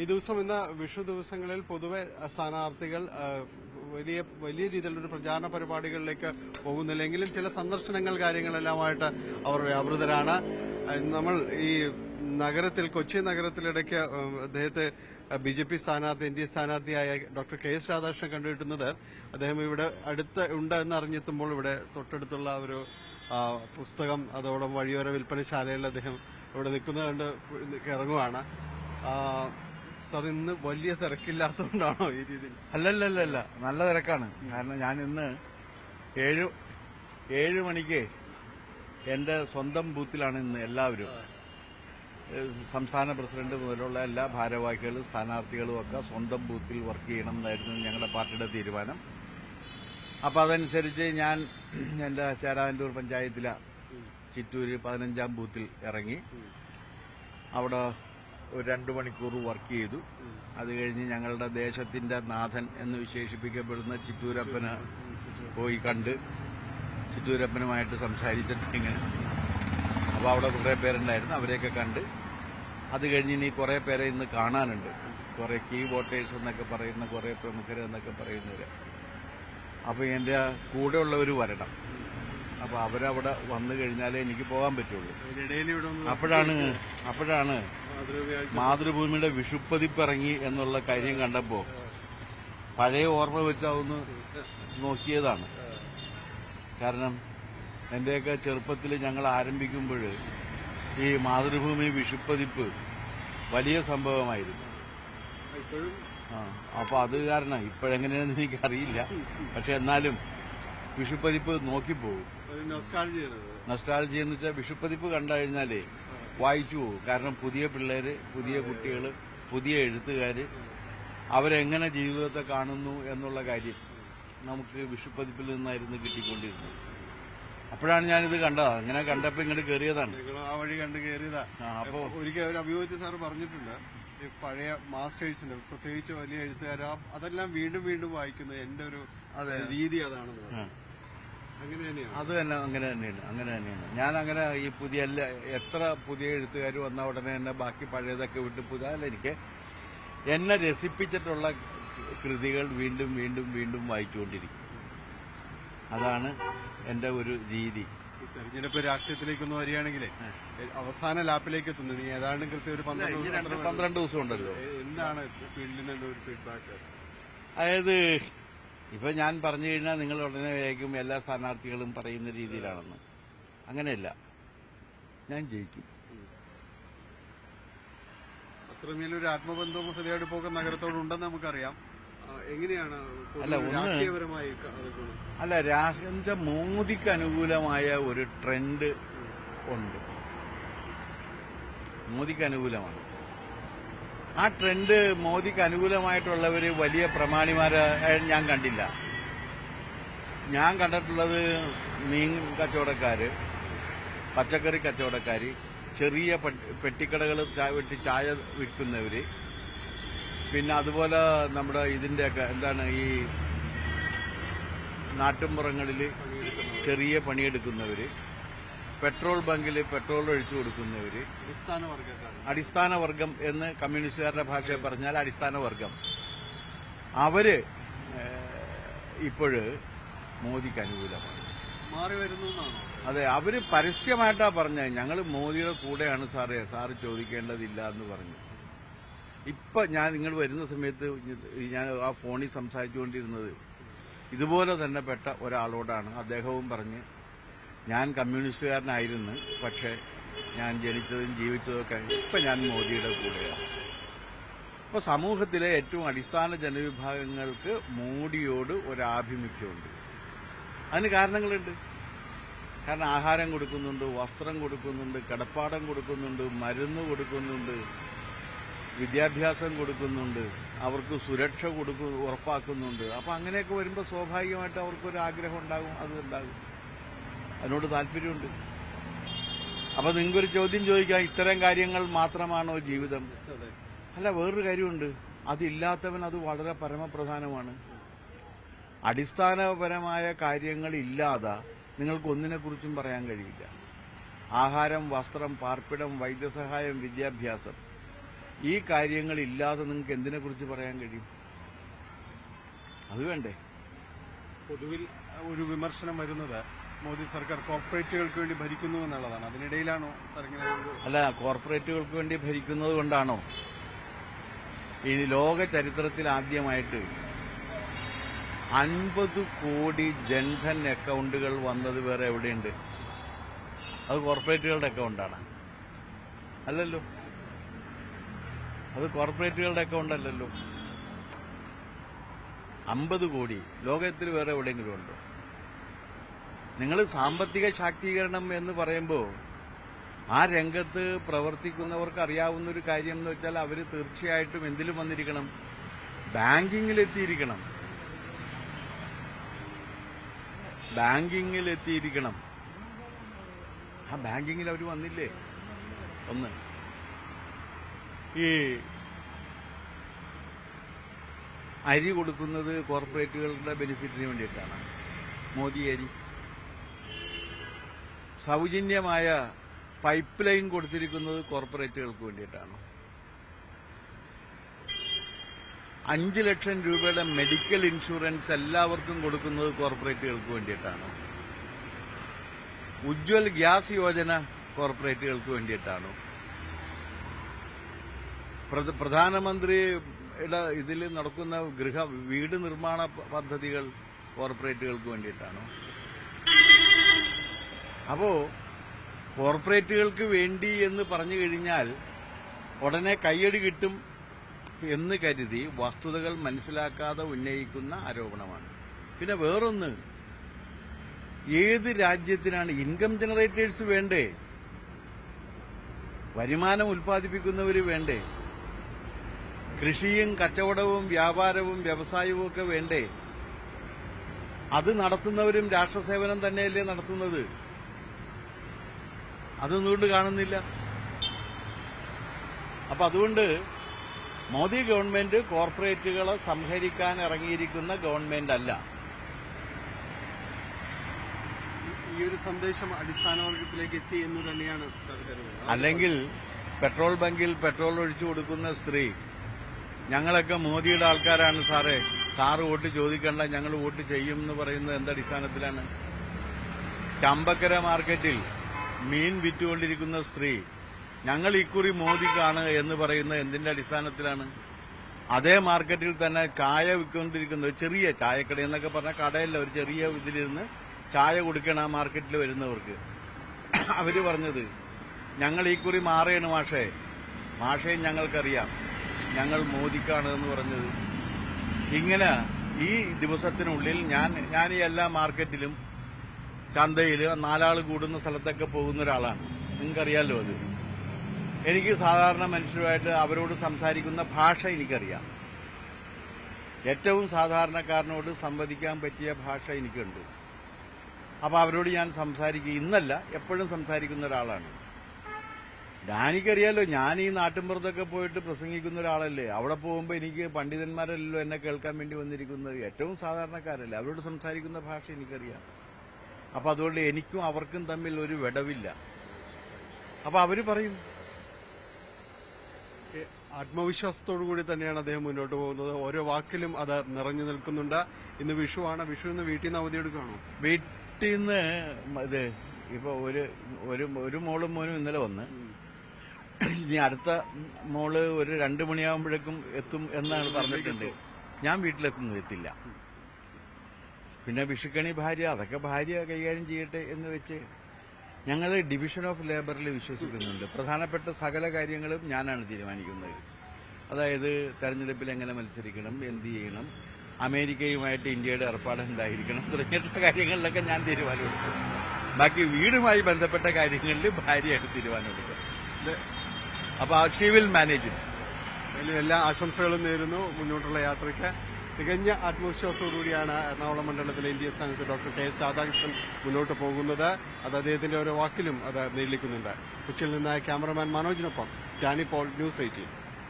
ഈ ദിവസം ഇന്ന് വിഷു ദിവസങ്ങളിൽ പൊതുവെ സ്ഥാനാർത്ഥികൾ വലിയ വലിയ രീതിയിലുള്ള പ്രചാരണ പരിപാടികളിലേക്ക് പോകുന്നില്ലെങ്കിലും ചില സന്ദർശനങ്ങൾ കാര്യങ്ങളെല്ലാമായിട്ട് അവർ വ്യാപൃതരാണ്. നമ്മൾ ഈ നഗരത്തിൽ കൊച്ചി നഗരത്തിലിടയ്ക്ക് അദ്ദേഹത്തെ ബി ജെ പി സ്ഥാനാർത്ഥി എൻ ഡി എ സ്ഥാനാർത്ഥിയായ ഡോക്ടർ കെ എസ് രാധാകൃഷ്ണൻ കണ്ടുകിട്ടുന്നത് അദ്ദേഹം ഇവിടെ അടുത്ത് ഉണ്ട് എന്ന് അറിഞ്ഞെത്തുമ്പോൾ ഇവിടെ തൊട്ടടുത്തുള്ള ഒരു പുസ്തകം അതോടൊപ്പം വഴിയോര വിൽപ്പനശാലയിൽ അദ്ദേഹം ഇവിടെ നിൽക്കുന്നത് കണ്ട് ഇറങ്ങുവാണ്. സാർ ഇന്ന് വലിയ തിരക്കില്ലാത്തതുകൊണ്ടാണോ ഈ രീതിയിൽ? അല്ലല്ലല്ല നല്ല തിരക്കാണ്. കാരണം ഞാൻ ഇന്ന് ഏഴ് ഏഴ് മണിക്ക് എന്റെ സ്വന്തം ബൂത്തിലാണ് ഇന്ന് എല്ലാവരും. സംസ്ഥാന പ്രസിഡന്റ് മുതലുള്ള എല്ലാ ഭാരവാഹികളും സ്ഥാനാർത്ഥികളും ഒക്കെ സ്വന്തം ബൂത്തിൽ വർക്ക് ചെയ്യണം എന്നായിരുന്നു ഞങ്ങളുടെ പാർട്ടിയുടെ തീരുമാനം. അപ്പൊ അതനുസരിച്ച് ഞാൻ എന്റെ ചേരാനല്ലൂർ പഞ്ചായത്തിലെ ചിറ്റൂര് പതിനഞ്ചാം ബൂത്തിൽ ഇറങ്ങി. അവിടെ ഒരു രണ്ടു മണിക്കൂർ വർക്ക് ചെയ്തു. അത് കഴിഞ്ഞ് ഞങ്ങളുടെ ദേശത്തിന്റെ നാഥൻ എന്ന് വിശേഷിപ്പിക്കപ്പെടുന്ന ചിറ്റൂരപ്പന് പോയി കണ്ട് ചിറ്റൂരപ്പനുമായിട്ട് സംസാരിച്ചിട്ട് ഇങ്ങനെ. അപ്പോൾ അവിടെ കുറേ പേരുണ്ടായിരുന്നു അവരെയൊക്കെ കണ്ട്. അത് കഴിഞ്ഞ് ഇനി കുറേ പേരെ ഇന്ന് കാണാനുണ്ട്. കുറേ കീ വോട്ടേഴ്സ് എന്നൊക്കെ പറയുന്ന കുറേ പ്രമുഖർ എന്നൊക്കെ പറയുന്നവര്. അപ്പോൾ കൂടെ കൂടെയുള്ളവർ വരണം. അപ്പോൾ അവരവിടെ വന്നു കഴിഞ്ഞാലേ എനിക്ക് പോകാൻ പറ്റുള്ളൂ. അപ്പോഴാണ് അപ്പോഴാണ് മാതൃഭൂമിയുടെ വിഷുപ്പതിപ്പിറങ്ങി എന്നുള്ള കാര്യം കണ്ടപ്പോ പഴയ ഓർമ്മ വെച്ച് അതൊന്ന് നോക്കിയതാണ്. കാരണം എന്റെയൊക്കെ ചെറുപ്പത്തിൽ ഞങ്ങൾ ആരംഭിക്കുമ്പോൾ ഈ മാതൃഭൂമി വിഷുപ്പതിപ്പ് വലിയ സംഭവമായിരുന്നു. അപ്പൊ അത് കാരണം ഇപ്പോഴെങ്ങനെയാണെന്ന് എനിക്കറിയില്ല. പക്ഷെ എന്നാലും വിഷുപ്പതിപ്പ് നോക്കിപ്പോകും. നസ്റ്റാൾജി എന്ന് വെച്ചാൽ വിഷുപ്പതിപ്പ് കണ്ടു കഴിഞ്ഞാലേ വായിച്ചു പോകും. കാരണം പുതിയ പിള്ളേര് പുതിയ കുട്ടികൾ പുതിയ എഴുത്തുകാർ അവരെങ്ങനെ ജീവിതത്തെ കാണുന്നു എന്നുള്ള കാര്യം നമുക്ക് വിഷുപ്പതിപ്പിൽ നിന്നായിരുന്നു കിട്ടിക്കൊണ്ടിരുന്നത്. അപ്പോഴാണ് ഞാനിത് കണ്ടത്. അങ്ങനെ കണ്ടപ്പോൾ ഇങ്ങോട്ട് കയറിയതാണ് ആ വഴി കണ്ട് കയറിയതാ അപ്പോൾ അപ്പോ ഒരിക്കൽ ഒരു അഭിമുഖത്തിൽ സാർ പറഞ്ഞിട്ടുണ്ട് ഈ പഴയ മാസ്റ്റേഴ്സിന്റെ പ്രത്യേകിച്ച് വലിയ എഴുത്തുകാർ അതെല്ലാം വീണ്ടും വീണ്ടും വായിക്കുന്നത് എന്റെ ഒരു രീതി അതാണെന്ന് അത് തന്നെ അങ്ങനെ തന്നെയാണ് അങ്ങനെ തന്നെയാണ്. ഞാൻ അങ്ങനെ ഈ പുതിയ എത്ര പുതിയ എഴുത്തുകാർ വന്ന ഉടനെ തന്നെ ബാക്കി പഴയതൊക്കെ വിട്ട് പുതിയ എനിക്ക് എന്നെ രസിപ്പിച്ചിട്ടുള്ള കൃതികൾ വീണ്ടും വീണ്ടും വീണ്ടും വായിച്ചുകൊണ്ടിരിക്കും. അതാണ് എന്റെ ഒരു രീതി. തെരഞ്ഞെടുപ്പ് രാഷ്ട്രീയത്തിലേക്കൊന്ന് വരികയാണെങ്കിൽ അവസാന ലാപ്പിലേക്ക് എത്തുന്നത്. നീ ഏതാണ്ട് കൃത്യം ഒരു പന്ത്രണ്ട് പന്ത്രണ്ട് ദിവസം ഉണ്ടല്ലോ. എന്താണ് ഫീൽഡിൽ നിന്നുള്ള ഒരു ഫീഡ്ബാക്ക് അതായത് ഇപ്പൊ ഞാൻ പറഞ്ഞു കഴിഞ്ഞാൽ നിങ്ങൾ ഉടനെ വേഗം എല്ലാ സ്ഥാനാർത്ഥികളും പറയുന്ന രീതിയിലാണെന്ന്. അങ്ങനെയല്ല. ഞാൻ ജയിക്കും. അത്രമേലൊരു ആത്മബന്ധവും ഹൃദയടുപ്പൊക്കെ നഗരത്തോടുണ്ടെന്ന് നമുക്കറിയാം. എങ്ങനെയാണ് അല്ല, രാഷ്ട്രീയപരമായി അല്ല രാഷ്ട്രീയ മോദിക്ക് അനുകൂലമായ ഒരു ട്രെൻഡ് ഉണ്ട്. മോദിക്ക് അനുകൂലമാണ്. ആ ട്രെൻഡ് മോദിക്ക് അനുകൂലമായിട്ടുള്ളവർ വലിയ പ്രമാണിമാരെ ഞാൻ കണ്ടില്ല. ഞാൻ കണ്ടിട്ടുള്ളത് മീൻ കച്ചവടക്കാര് പച്ചക്കറി കച്ചവടക്കാര് ചെറിയ പെട്ടിക്കടകൾ വെട്ടി ചായ വിൽക്കുന്നവര് പിന്നെ അതുപോലെ നമ്മുടെ ഇതിന്റെയൊക്കെ എന്താണ് ഈ നാട്ടുമ്പുറങ്ങളിൽ ചെറിയ പണിയെടുക്കുന്നവര് പെട്രോൾ ബങ്കിൽ പെട്രോൾ ഒഴിച്ചു കൊടുക്കുന്നവര് അടിസ്ഥാന വർഗം എന്ന് കമ്മ്യൂണിസ്റ്റുകാരുടെ ഭാഷയിൽ പറഞ്ഞാൽ അടിസ്ഥാന വർഗം. അവർ ഇപ്പോഴ് മോദിക്ക് അനുകൂലമാണ്. മാറി വരുന്നു അതെ അവർ പരസ്യമായിട്ടാ പറഞ്ഞത്. ഞങ്ങൾ മോദിയുടെ കൂടെയാണ് സാറേ. സാറ് ചോദിക്കേണ്ടതില്ല എന്ന് പറഞ്ഞു. ഇപ്പൊ ഞാൻ നിങ്ങൾ വരുന്ന സമയത്ത് ഞാൻ ആ ഫോണിൽ സംസാരിച്ചുകൊണ്ടിരുന്നത് ഇതുപോലെ തന്നെ പെട്ട ഒരാളോടാണ് അദ്ദേഹവും പറഞ്ഞ് ഞാൻ കമ്മ്യൂണിസ്റ്റുകാരനായിരുന്നു പക്ഷേ ഞാൻ ജനിച്ചതും ജീവിച്ചതൊക്കെ ഇപ്പം ഞാൻ മോദിയുടെ കൂടെയാണ്. ഇപ്പൊ സമൂഹത്തിലെ ഏറ്റവും അടിസ്ഥാന ജനവിഭാഗങ്ങൾക്ക് മോഡിയോട് ഒരാഭിമുഖ്യമുണ്ട് അതിന് കാരണങ്ങളുണ്ട്. കാരണം ആഹാരം കൊടുക്കുന്നുണ്ട് വസ്ത്രം കൊടുക്കുന്നുണ്ട് കടപ്പാടം കൊടുക്കുന്നുണ്ട് മരുന്ന് കൊടുക്കുന്നുണ്ട് വിദ്യാഭ്യാസം കൊടുക്കുന്നുണ്ട് അവർക്ക് സുരക്ഷ കൊടുക്കു ഉറപ്പാക്കുന്നുണ്ട്. അപ്പൊ അങ്ങനെയൊക്കെ വരുമ്പോൾ സ്വാഭാവികമായിട്ട് അവർക്കൊരു ആഗ്രഹം ഉണ്ടാകും അത് ഉണ്ടാകും. അതിനോട് താല്പര്യമുണ്ട്. അപ്പൊ നിങ്ങൾക്കൊരു ചോദ്യം ചോദിക്കാം ഇത്തരം കാര്യങ്ങൾ മാത്രമാണോ ജീവിതം? അല്ല വേറൊരു കാര്യമുണ്ട്. അതില്ലാത്തവൻ അത് വളരെ പരമപ്രധാനമാണ്. അടിസ്ഥാനപരമായ കാര്യങ്ങൾ ഇല്ലാതെ നിങ്ങൾക്ക് ഒന്നിനെക്കുറിച്ചും പറയാൻ കഴിയില്ല. ആഹാരം വസ്ത്രം പാർപ്പിടം വൈദ്യസഹായം വിദ്യാഭ്യാസം. ഈ കാര്യങ്ങൾ ഇല്ലാതെ നിങ്ങൾക്ക് എന്തിനെക്കുറിച്ച് പറയാൻ കഴിയും? അത് വേണ്ടേ? പൊതുവിൽ ഒരു വിമർശനം വരുന്നത് മോദി സർക്കാർ കോർപ്പറേറ്റുകൾക്ക് വേണ്ടി ഭരിക്കുന്നു എന്നുള്ളതാണ്. അതിനിടയിലാണോ അല്ല കോർപ്പറേറ്റുകൾക്ക് വേണ്ടി ഭരിക്കുന്നത് കൊണ്ടാണോ? ഈ ലോക ചരിത്രത്തിൽ ആദ്യമായിട്ട് അൻപത് കോടി ജൻധൻ അക്കൗണ്ടുകൾ വന്നത് വേറെ എവിടെയുണ്ട്? അത് കോർപ്പറേറ്റുകളുടെ അക്കൗണ്ടാണ്. അല്ലല്ലോ. അത് കോർപ്പറേറ്റുകളുടെ അക്കൗണ്ട് അല്ലല്ലോ അമ്പത് കോടി. ലോകത്തിൽ വേറെ എവിടെയെങ്കിലും ഉണ്ടോ? നിങ്ങൾ സാമ്പത്തിക ശാക്തീകരണം എന്ന് പറയുമ്പോൾ ആ രംഗത്ത് പ്രവർത്തിക്കുന്നവർക്ക് അറിയാവുന്ന ഒരു കാര്യം എന്ന് വെച്ചാൽ അവർ തീർച്ചയായിട്ടും എന്തിലും വന്നിരിക്കണം? ബാങ്കിങ്ങിലെത്തിയിരിക്കണം. ബാങ്കിങ്ങിലെത്തിയിരിക്കണം. ആ ബാങ്കിങ്ങിൽ അവർ വന്നില്ലേ? ഒന്ന്. ഈ അരി കൊടുക്കുന്നത് കോർപ്പറേറ്റുകളുടെ ബെനിഫിറ്റിന് വേണ്ടിയിട്ടാണ്. മോദി അരി. സൗജന്യമായ പൈപ്പ് ലൈൻ കൊടുത്തിരിക്കുന്നത് കോർപ്പറേറ്റുകൾക്ക് വേണ്ടിയിട്ടാണ്. അഞ്ച് ലക്ഷം രൂപയുടെ മെഡിക്കൽ ഇൻഷുറൻസ് എല്ലാവർക്കും കൊടുക്കുന്നത് കോർപ്പറേറ്റുകൾക്ക് വേണ്ടിയിട്ടാണ്. ഉജ്വൽ ഗ്യാസ് യോജന കോർപ്പറേറ്റുകൾക്ക് വേണ്ടിയിട്ടാണ്. പ്രധാനമന്ത്രി പ്രധാനമന്ത്രിയുടെ ഇതിൽ നടക്കുന്ന ഗൃഹ വീട് നിർമ്മാണ പദ്ധതികൾ കോർപ്പറേറ്റുകൾക്ക് വേണ്ടിയിട്ടാണ്. അപ്പോ കോർപ്പറേറ്റുകൾക്ക് വേണ്ടി എന്ന് പറഞ്ഞു കഴിഞ്ഞാൽ ഉടനെ കയ്യടി കിട്ടും എന്ന് കരുതി വസ്തുതകൾ മനസ്സിലാക്കാതെ ഉന്നയിക്കുന്ന ആരോപണമാണ്. പിന്നെ വേറൊന്ന് ഏത് രാജ്യത്തിനാണ് ഇൻകം ജനറേറ്റേഴ്സ് വേണ്ടേ? വരുമാനം ഉൽപ്പാദിപ്പിക്കുന്നവർ വേണ്ടേ? കൃഷിയും കച്ചവടവും വ്യാപാരവും വ്യവസായവും ഒക്കെ വേണ്ടേ? അത് നടത്തുന്നവരും രാഷ്ട്രസേവനം തന്നെയല്ലേ നടത്തുന്നത്? അതൊന്നുകൊണ്ട് കാണുന്നില്ല. അപ്പൊ അതുകൊണ്ട് മോദി ഗവൺമെന്റ് കോർപ്പറേറ്റുകളെ സംഹരിക്കാൻ ഇറങ്ങിയിരിക്കുന്ന ഗവൺമെന്റ് അല്ല. ഈ ഒരു സന്ദേശം അടിസ്ഥാനവർഗത്തിലേക്ക് എത്തി എന്ന് തന്നെയാണ് അല്ലെങ്കിൽ പെട്രോൾ ബങ്കിൽ പെട്രോൾ ഒഴിച്ചു കൊടുക്കുന്ന സ്ത്രീ ഞങ്ങളൊക്കെ മോദിയുടെ ആൾക്കാരാണ് സാറേ. സാറ് വോട്ട് ചോദിക്കണ്ട ഞങ്ങൾ വോട്ട് ചെയ്യും എന്ന് പറയുന്നത് എന്തടിസ്ഥാനത്തിലാണ് ചമ്പക്കര മാർക്കറ്റിൽ മീൻ വിറ്റുകൊണ്ടിരിക്കുന്ന സ്ത്രീ ഞങ്ങൾ ഇക്കുറി മോദിക്കാണ് എന്ന് പറയുന്നത് എന്തിന്റെ അടിസ്ഥാനത്തിലാണ്? അതേ മാർക്കറ്റിൽ തന്നെ ചായ വിൽക്കൊണ്ടിരിക്കുന്നത് ചെറിയ ചായക്കട എന്നൊക്കെ പറഞ്ഞ കടയല്ല ഒരു ചെറിയ ഇതിലിരുന്ന് ചായ കൊടുക്കണം ആ മാർക്കറ്റിൽ വരുന്നവർക്ക്. അവർ പറഞ്ഞത് ഞങ്ങൾ ഈ കുറി മാറിയാണ് മാഷേ. മാഷയും ഞങ്ങൾക്കറിയാം. ഞങ്ങൾ മോദിക്കാണ് എന്ന് പറഞ്ഞത്. ഇങ്ങനെ ഈ ദിവസത്തിനുള്ളിൽ ഞാൻ ഞാൻ ഈ എല്ലാ മാർക്കറ്റിലും ചന്തയിൽ നാലാൾ കൂടുന്ന സ്ഥലത്തൊക്കെ പോകുന്ന ഒരാളാണ്. നിങ്ങൾക്കറിയാലോ അത്. എനിക്ക് സാധാരണ മനുഷ്യരുമായിട്ട് അവരോട് സംസാരിക്കുന്ന ഭാഷ എനിക്കറിയാം. ഏറ്റവും സാധാരണക്കാരനോട് സംവദിക്കാൻ പറ്റിയ ഭാഷ എനിക്കുണ്ട്. അപ്പോൾ അവരോട് ഞാൻ സംസാരിക്കുക ഇന്നല്ല എപ്പോഴും സംസാരിക്കുന്ന ഒരാളാണ്. ഞാനിക്കറിയാലോ ഞാൻ ഈ നാട്ടിൻപുറത്തൊക്കെ പോയിട്ട് പ്രസംഗിക്കുന്ന ഒരാളല്ലേ. അവിടെ പോകുമ്പോൾ എനിക്ക് പണ്ഡിതന്മാരല്ലല്ലോ എന്നെ കേൾക്കാൻ വേണ്ടി വന്നിരിക്കുന്നത്. ഏറ്റവും സാധാരണക്കാരല്ലേ. അവരോട് സംസാരിക്കുന്ന ഭാഷ എനിക്കറിയാം. അപ്പൊ അതുകൊണ്ട് എനിക്കും അവർക്കും തമ്മിൽ ഒരു വിടവില്ല. അപ്പൊ അവർ പറയും ആത്മവിശ്വാസത്തോടു കൂടി തന്നെയാണ് അദ്ദേഹം മുന്നോട്ട് പോകുന്നത്. ഓരോ വാക്കിലും അത് നിറഞ്ഞു നിൽക്കുന്നുണ്ട്. ഇന്ന് വിഷുവാണ്. വിഷു ഇന്ന് വീട്ടിൽ നിന്ന് അവധിയെടുക്കുകയാണോ വീട്ടിൽ നിന്ന് ഇത് ഇപ്പൊ ഒരു ഒരു ഒരു മോളും മോനും ഇന്നലെ വന്ന് ഇനി അടുത്ത മോൾ ഒരു രണ്ടു മണിയാകുമ്പോഴേക്കും എത്തും എന്നാണ് പറഞ്ഞിട്ടുണ്ട്. ഞാൻ വീട്ടിലെത്തുന്നു എത്തില്ല. പിന്നെ വിഷുക്കണി ഭാര്യ അതൊക്കെ ഭാര്യ കൈകാര്യം ചെയ്യട്ടെ എന്ന് വെച്ച് ഞങ്ങൾ ഡിവിഷൻ ഓഫ് ലേബറിൽ വിശ്വസിക്കുന്നുണ്ട്. പ്രധാനപ്പെട്ട സകല കാര്യങ്ങളും ഞാനാണ് തീരുമാനിക്കുന്നത്. അതായത് തെരഞ്ഞെടുപ്പിൽ എങ്ങനെ മത്സരിക്കണം എന്ത് ചെയ്യണം അമേരിക്കയുമായിട്ട് ഇന്ത്യയുടെ ഏർപ്പാട് എന്തായിരിക്കണം തുടങ്ങിയിട്ടുള്ള കാര്യങ്ങളിലൊക്കെ ഞാൻ തീരുമാനമെടുക്കും. ബാക്കി വീടുമായി ബന്ധപ്പെട്ട കാര്യങ്ങളിൽ ഭാര്യയായിട്ട് തീരുമാനമെടുക്കും. അപ്പോൾ അപ്പൊ ഷീ വിൽ മാനേജ് ഇറ്റ് എല്ലാ ആശംസകളും നേരുന്നു. മുന്നോട്ടുള്ള യാത്രയ്ക്ക് തികഞ്ഞ ആത്മവിശ്വാസത്തോടുകൂടിയാണ് എറണാകുളം മണ്ഡലത്തിലെ ഇന്ത്യ സ്ഥാനത്ത് ഡോക്ടർ കെ എസ് രാധാകൃഷ്ണൻ മുന്നോട്ട് പോകുന്നത്. അത് അദ്ദേഹത്തിന്റെ ഓരോ വാക്കിലും അത് നീളിക്കുന്നുണ്ട്. കൊച്ചിയിൽ നിന്ന് ക്യാമറമാൻ മനോജിനൊപ്പം ടാനി പോൾ ന്യൂസ് എയ്റ്റീൻ.